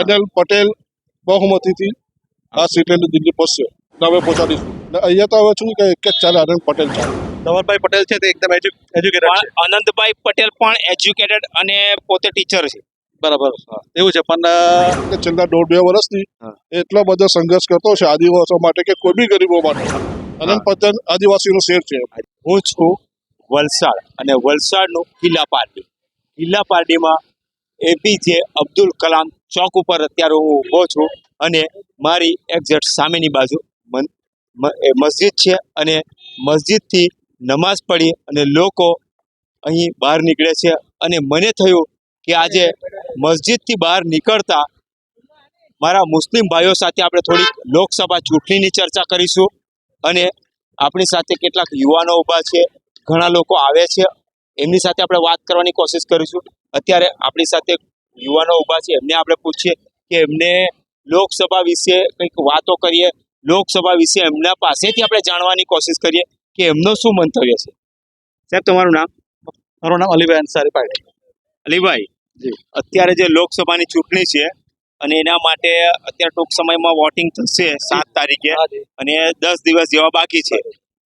અનિલ પટેલ બહુમતીથી આ સીટ લઈને દિલ્હી પહોંચશે ને અમે પહોંચાડીશું અહીંયા તો હવે શું કે એક જ ચાલે આનંદ પટેલ ચાલે ધવલભાઈ પટેલ છે તે એકદમ એજ્યુકેટેડ છે અનંતભાઈ પટેલ પણ એજ્યુકેટેડ અને પોતે ટીચર છે. બરાબર. એવું છે પણ છેલ્લા દોઢ બે વર્ષથી એટલો બધો સંઘર્ષ કરતો છે આદિવાસીઓ માટે કે કોઈ બી ગરીબો માટે. અનંત પટેલ આદિવાસીનો શેર છે. હું છું. વલસાડ અને વલસાડનું કિલ્લા પાર્ટી કિલ્લા પાર્ટીમાં એપીજે અબ્દુલ કલામ ચોક ઉપર અત્યારે હું ઊભો છું અને મારી એક્ઝેક્ટ સામેની બાજુ મસ્જિદ છે અને મસ્જિદથી નમાઝ પડી અને લોકો અહીં બહાર નીકળે છે અને મને થયું કે આજે મસ્જિદથી બહાર નીકળતા મારા મુસ્લિમ ભાઈઓ સાથે આપણે થોડીક લોકસભા ચૂંટણીની ચર્ચા કરીશું અને આપણી સાથે કેટલાક યુવાનો ઊભા છે ઘણા લોકો આવે છે. એમની સાથે આપણે વાત કરવાની કોશિશ કરીશું. અત્યારે આપણી સાથે યુવાનો ઊભા છે. એમને આપણે પૂછીએ કે એમને લોકસભા વિશે કંઈક વાતો કરીએ. લોકસભા વિશે એમના પાસેથી આપણે જાણવાની કોશિશ કરીએ કે એમનો શું મંતવ્ય છે. સાહેબ તમારું નામ? મારું નામ અલીભાઈ અંસારી પાડે અલીભાઈ અત્યારે જે લોકસભાની ચૂંટણી છે અને એના માટે અત્યારે ટૂંક સમયમાં વોટિંગ થશે સાત તારીખે અને દસ દિવસ જેવા બાકી છે.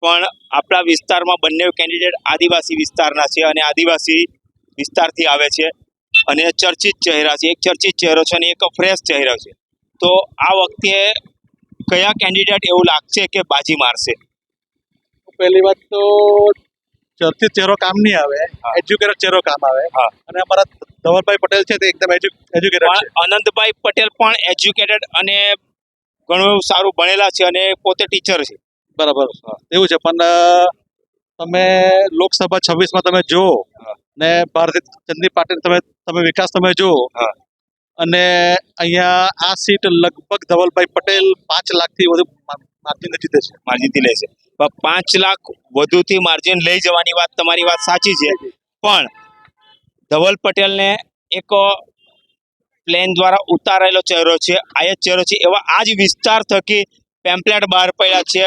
પણ આપણા વિસ્તારમાં બંને કેન્ડિડેટ આદિવાસી વિસ્તારના છે અને આદિવાસી વિસ્તારથી આવે છે અને ચર્ચિત ચહેરા છે. એક ચર્ચિત ચહેરો છે અને એક ફ્રેશ ચહેરો છે. તો આ વખતે કયા કેન્ડિડેટ એવું લાગશે કે બાજી મારશે? પહેલી વાત તો ચર્ચિત ચહેરો કામ નહીં આવે. એજ્યુકેટેડ ચહેરો કામ આવે. હા. અને અમારા ધવલભાઈ પટેલ છે તે એકદમ એજ્યુકેટેડ અનંતભાઈ પટેલ પણ એજ્યુકેટેડ અને ઘણું સારું ભણેલા છે અને પોતે ટીચર છે. બરાબર એવું છે પણ તમે લોકસભા છવ્વીસમાં તમે જુઓ ને ભારતીય જનતા પાર્ટી તમે તમે વિકાસ તમે હા. અને અહીંયા આ સીટ લગભગ ધવલભાઈ પટેલ પાંચ લાખથી વધુ માર્જિન જીતે છે. માર્જિનથી લે છે. પાંચ લાખ વધુથી માર્જિન લઈ જવાની વાત તમારી વાત સાચી છે. પણ ધવલ પટેલને એક પ્લેન દ્વારા ઉતારેલો ચહેરો છે આયત ચહેરો છે એવા આ જ વિસ્તાર થકી પેમ્પલેટ બહાર પડ્યા છે.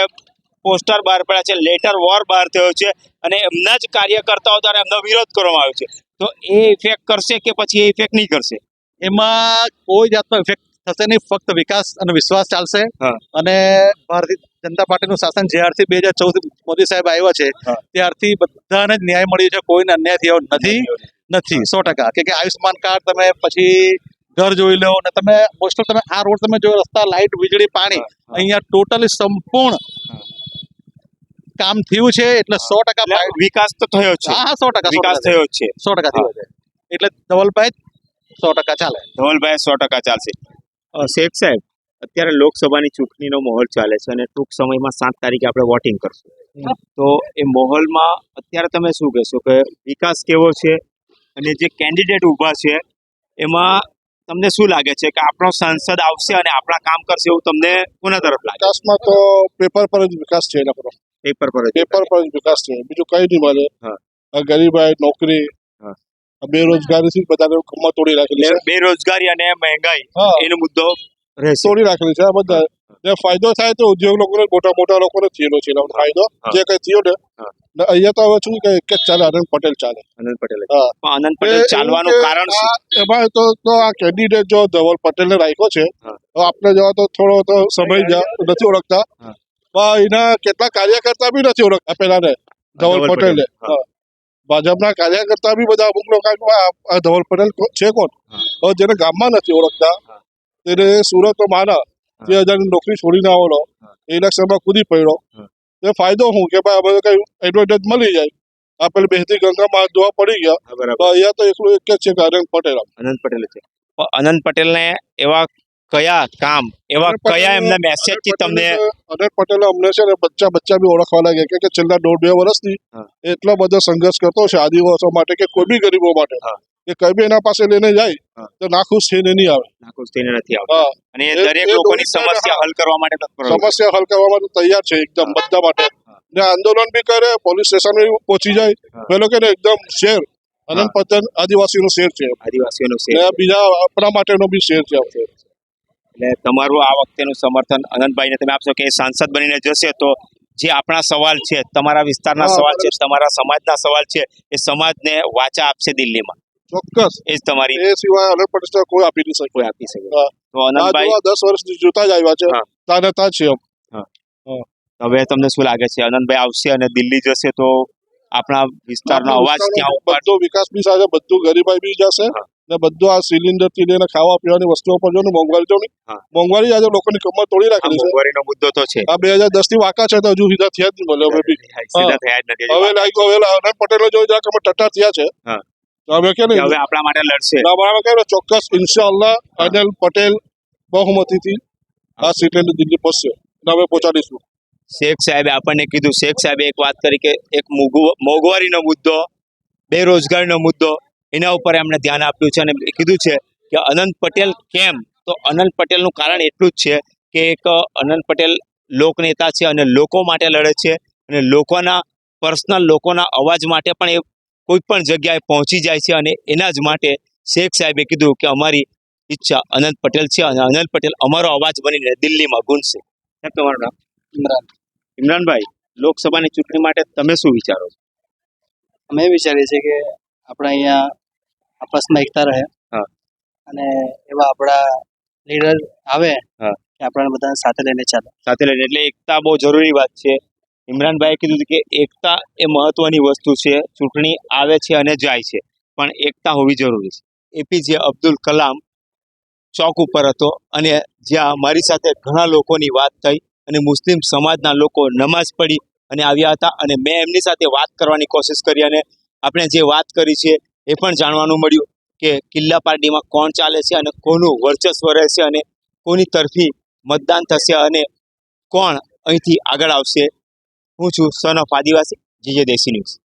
પોસ્ટર બહાર પડ્યા છે લેટર વોર બહાર થયો છે અને એમના જ કાર્યકર્તાઓ દ્વારા એમનો વિરોધ કરવામાં આવ્યો છે. તો એ ઇફેક્ટ કરશે કે પછી એ ઇફેક્ટ નહીં કરશે? એમાં કોઈ જાતનો ઇફેક્ટ થશે નહીં ફક્ત વિકાસ અને વિશ્વાસ ચાલશે. અને ભારતીય જનતા પાર્ટીનું શાસન જ્યારથી બે હજાર ચૌદ મોદી સાહેબ આવ્યા છે ત્યારથી બધાને જ ન્યાય મળ્યો છે કોઈને અન્યાય થયો નથી. નથી. સો ટકા. કે આયુષ્યમાન આયુષ્માન કાર્ડ તમે પછી ઘર જોઈ લો અને તમે મોસ્ટ તમે આ રોડ તમે જો રસ્તા લાઇટ વીજળી પાણી અહીંયા ટોટલી સંપૂર્ણ કામ થયું છે એટલે સો ટકા વિકાસ તો થયો છે. હા સો ટકા વિકાસ થયો છે. સો ટકા થયો છે. એટલે ધવલભાઈ સો ટકા ચાલે. ધવલભાઈ સો ટકા ચાલશે. શેખ સાહેબ અત્યારે લોકસભાની ચૂંટણીનો માહોલ ચાલે છે અને ટૂંક સમયમાં સાત તારીખે આપણે વોટિંગ કરશું. તો એ માહોલમાં અત્યારે તમે શું કહેશો કે વિકાસ કેવો છે અને જે કેન્ડિડેટ ઊભા છે એમાં તમને શું લાગે છે કે આપણો સાંસદ આવશે અને આપણા કામ કરશે એવું તમને કોના તરફ લાગે વિકાસમાં તો પેપર પર જ વિકાસ છે એના પર. પેપર પર પેપર પર જ વિકાસ થયો. બીજું કઈ નહીં મળે. આ ગરીબાઈ નોકરી બેરોજગારી થી બધાને કમર તોડી રાખેલી છે. બેરોજગારી અને મહેંગાઈ એનો મુદ્દો તોડી રાખેલી છે આ બધા. જે ફાયદો થાય તો ઉદ્યોગ લોકોને મોટા મોટા લોકોને થયેલો છે. ફાયદો જે કઈ થયો ને. અહીંયા તો હવે શું કે એક જ ચાલે આનંદ પટેલ ચાલે. આનંદ પટેલ. આનંદ પટેલ ચાલવાનું કારણ એમાં તો તો આ કેન્ડિડેટ જો ધવલ પટેલને રાખ્યો છે તો આપણે જવા તો થોડો તો સમય નથી ઓળખતા. પણ એના કેટલા કાર્યકર્તા બી નથી ઓળખતા પેલાને ધવલ પટેલે. ભાજપના કાર્યકર્તા બી બધા અમુક લોકો આ ધવલ પટેલ છે કોણ? જેને ગામમાં નથી ઓળખતા તેને સુરત માના. તે હજારની નોકરી છોડીને આવેલો. ઇલેક્શનમાં કૂદી પડ્યો. તે ફાયદો શું? કે ભાઈ અમે કઈ એડવર્ટાઇઝ મળી જાય. આપેલ પેલી બેહતી ગંગામાં જોવા પડી ગયા. અહીંયા તો એકલું એક જ છે કે આનંદ પટેલ અનંત પટેલ છે. અનંત પટેલને એવા કયા કામ? એવા કયા એમના મેસેજથી તમને અનેક પટેલે અમને છે ને બચ્ચા બચ્ચા બી ઓળખવા લાગ્યા કે- છેલ્લા દોઢ બે વર્ષથી એટલો બધો સંઘર્ષ કરતો છે આદિવાસીઓ માટે કે કોઈ બી ગરીબો માટે. કે કઈ બી એના પાસે લઈને જાય તો નાખુશ થઈને નહીં આવે. નાખુશ થઈને નથી આવતા. અને દરેક લોકોની સમસ્યા હલ કરવા માટે. સમસ્યા હલ કરવા માટે તૈયાર છે એકદમ બધા માટે. ને આંદોલન બી કરે પોલીસ સ્ટેશન પહોંચી જાય. પેલો કે ને એકદમ શેર અનંત. પતન આદિવાસીનો શેર છે. આદિવાસીઓનું શેર બીજા આપણા માટેનો બી શેર છે. એટલે તમારું આ વખતેનું સમર્થન અનંતભાઈને તમે આપશો કે સાંસદ બનીને જશે તો જે આપણા સવાલ છે તમારા વિસ્તારના સવાલ છે તમારા સમાજના સવાલ છે એ સમાજને વાચા આપશે દિલ્હીમાં. ચોક્કસ. એ જ તમારી એ સિવાય હંડ્રેડ પર્સન્ટ કોઈ આપી નહીં કોઈ આપી શકે. તો અનંતભાઈ દસ વર્ષ જોતા જ આવ્યા છે. તાને તા છે હવે તમને શું લાગે છે? અનંતભાઈ આવશે અને દિલ્હી જશે તો આપણા વિસ્તારનો અવાજ ત્યાં ઉપર બધો વિકાસ બી સાથે બધું ગરીબાઈ બી જશે. ને બધું આ સિલિન્ડરથી લઈને ખાવા પીવાની વસ્તુઓ પર જો મોંઘવારી જો મોંઘવારી આજે લોકોની કમર તોડી રાખેલી છે. મોંઘવારીનો મુદ્દો તો છે. આ બે હજાર દસથી વાકા છે તો હજુ સીધા થયા જ નહીં મળે હવે બી. સીધા થયા જ નથી હવે અનંત પટેલ જોઈ જરાક કમર ટટ્ટાર થયા છે. તો હવે કે નહીં? હવે આપણા માટે લડશે. આપણા માટે ચોક્કસ ઇન્શાઅલ્લાહ અનિલ પટેલ બહુમતીથી આ સીટ લઈને દિલ્હી પહોંચશે. અમે પહોંચાડીશું. શેખ સાહેબે આપણને કીધું શેખ સાહેબે એક વાત કરી કે એક મોંઘવારી મોંઘવારીનો મુદ્દો બેરોજગારીનો મુદ્દો એના ઉપર એમણે ધ્યાન આપ્યું છે અને કીધું છે કે અનંત પટેલ કેમ? તો અનંત પટેલનું કારણ એટલું જ છે કે એક અનંત પટેલ લોકનેતા છે અને લોકો માટે લડે છે અને લોકોના પર્સનલ લોકોના અવાજ માટે પણ એ કોઈ પણ જગ્યાએ પહોંચી જાય છે અને એના જ માટે શેખ સાહેબે કીધું કે અમારી ઈચ્છા અનંત પટેલ છે અને અનંત પટેલ અમારો અવાજ બનીને દિલ્હીમાં ગુંજશે. તમારું નામ? ઇમરાન. ઇમરાનભાઈ લોકસભાની ચૂંટણી માટે તમે શું વિચારો છો? અમે વિચારીએ છીએ કે આપણે અહીંયા આપસમાં એકતા રહે. અને એવા આપણા લીડર આવે. કે આપણને બધાને સાથે લઈને ચાલે. સાથે લઈને. એટલે એકતા બહુ જરૂરી વાત છે. ઇમરાનભાઈએ કીધું કે એકતા એ મહત્વની વસ્તુ છે. ચૂંટણી આવે છે અને જાય છે. પણ એકતા હોવી જરૂરી છે. એપીજે અબ્દુલ કલામ ચોક ઉપર હતો અને જ્યાં મારી સાથે ઘણા લોકોની વાત થઈ અને મુસ્લિમ સમાજના લોકો નમાઝ પડી અને આવ્યા હતા અને મેં એમની સાથે વાત કરવાની કોશિશ કરી અને આપણે જે વાત કરી છે એ પણ જાણવાનું મળ્યું કે કિલ્લા પાર્ટીમાં કોણ ચાલે છે અને કોનું વર્ચસ્વ રહેશે અને કોની તરફી મતદાન થશે અને કોણ અહીંથી આગળ આવશે. હું છું સન ઓફ આદિવાસી, જીજે દેશી ન્યૂઝ.